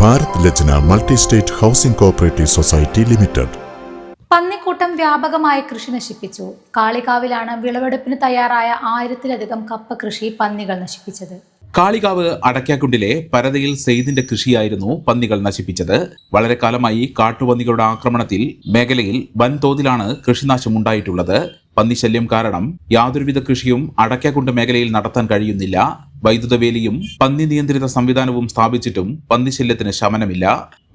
Bharat Lajna multi state housing cooperative society limited. പന്നിക്കൂട്ടം വ്യാപകമായി കൃഷി നശിപ്പിച്ചു. കാളികാവിലാണ് വിളവെടുപ്പിന് തയ്യാറായ ആയിരത്തിലധികം കപ്പ കൃഷി പന്നികൾ നശിപ്പിച്ചത്. കാളികാവ് അടയ്ക്കാക്കുണ്ടിലെ പരതയിൽ സെയ്ദിന്റെ കൃഷിയായിരുന്നു പന്നികൾ നശിപ്പിച്ചത്. വളരെ കാലമായി കാട്ടുപന്നികളുടെ ആക്രമണത്തിൽ മേഖലയിൽ വൻതോതിലാണ് കൃഷിനാശം ഉണ്ടായിട്ടുള്ളത് പന്നിശല്യം കാരണം യാതൊരുവിധ കൃഷിയും അടയ്ക്കാക്കുണ്ട് മേഖലയിൽ നടത്താൻ കഴിയുന്നില്ല. വൈദ്യുത വേലിയും പന്നി നിയന്ത്രിത സംവിധാനവും സ്ഥാപിച്ചിട്ടും പന്നിശല്യത്തിന് ശമനമില്ല.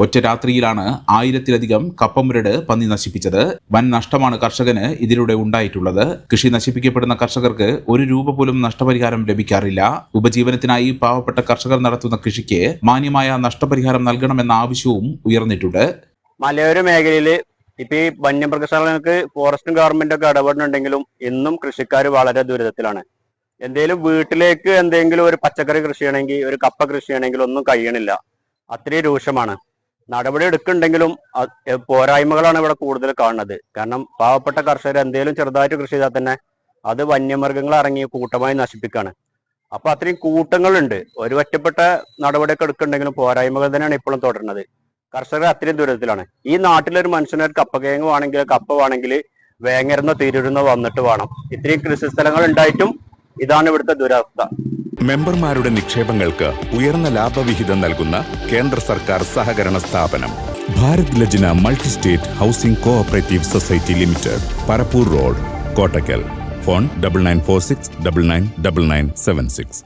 ഒറ്റ രാത്രിയിലാണ് ആയിരത്തിലധികം കപ്പമുരട് പന്നി നശിപ്പിച്ചത്. വൻ നഷ്ടമാണ് കർഷകന് ഇതിലൂടെ ഉണ്ടായിട്ടുള്ളത്. കൃഷി നശിപ്പിക്കപ്പെടുന്ന കർഷകർക്ക് ഒരു രൂപ പോലും നഷ്ടപരിഹാരം ലഭിക്കാറില്ല. ഉപജീവനത്തിനായി പാവപ്പെട്ട കർഷകർ നടത്തുന്ന കൃഷിക്ക് മാന്യമായ നഷ്ടപരിഹാരം നൽകണമെന്ന ആവശ്യവും ഉയർന്നിട്ടുണ്ട്. മലയോര മേഖലയിൽ ഇപ്പൊ ഈ വന്യമൃഗശാലകൾക്ക് ഫോറസ്റ്റും ഗവൺമെന്റും ഒക്കെ ഇടപെടുന്നുണ്ടെങ്കിലും ഇന്നും കൃഷിക്കാർ വളരെ ദുരിതത്തിലാണ്. എന്തേലും വീട്ടിലേക്ക് എന്തെങ്കിലും ഒരു പച്ചക്കറി കൃഷി ചെയ്യണമെങ്കിൽ ഒരു കപ്പ കൃഷി ചെയ്യണമെങ്കിൽ ഒന്നും കഴിയണില്ല. അത്രയും രൂക്ഷമാണ്. നടപടി എടുക്കുന്നുണ്ടെങ്കിലും പോരായ്മകളാണ് ഇവിടെ കൂടുതൽ കാണുന്നത്. കാരണം പാവപ്പെട്ട കർഷകർ എന്തെങ്കിലും ചെറുതായിട്ട് കൃഷി ചെയ്താൽ തന്നെ അത് വന്യമൃഗങ്ങൾ ഇറങ്ങി കൂട്ടമായി നശിപ്പിക്കുകയാണ് അപ്പൊ അത്രയും കൂട്ടങ്ങളുണ്ട്. ഒരു ഒറ്റപ്പെട്ട നടപടിയൊക്കെ എടുക്കുന്നുണ്ടെങ്കിലും പോരായ്മകൾ തന്നെയാണ് ഇപ്പോഴും തുടരുന്നത്. കർഷകർ അത്രയും ദുരിതത്തിലാണ്. ഈ നാട്ടിലൊരു മനുഷ്യന് ഒരു കപ്പകിഴങ്ങ് വേണമെങ്കിൽ കപ്പ വേണമെങ്കിൽ വേങ്ങരുന്നോ തിരൂരുന്നോ വന്നിട്ട് വേണം. ഇത്രയും കൃഷി സ്ഥലങ്ങൾ ഉണ്ടായിട്ടും ഇതാണ് ഇവിടുത്തെ ദുരവസ്ഥ. മെമ്പർമാരുടെ നിക്ഷേപങ്ങൾക്ക് ഉയർന്ന ലാഭവിഹിതം നൽകുന്ന കേന്ദ്ര സർക്കാർ സഹകരണ സ്ഥാപനം. Bharat Lajna multi state housing cooperative society limited Parappur road Kottakkal phone double nine four six double nine double nine seven six.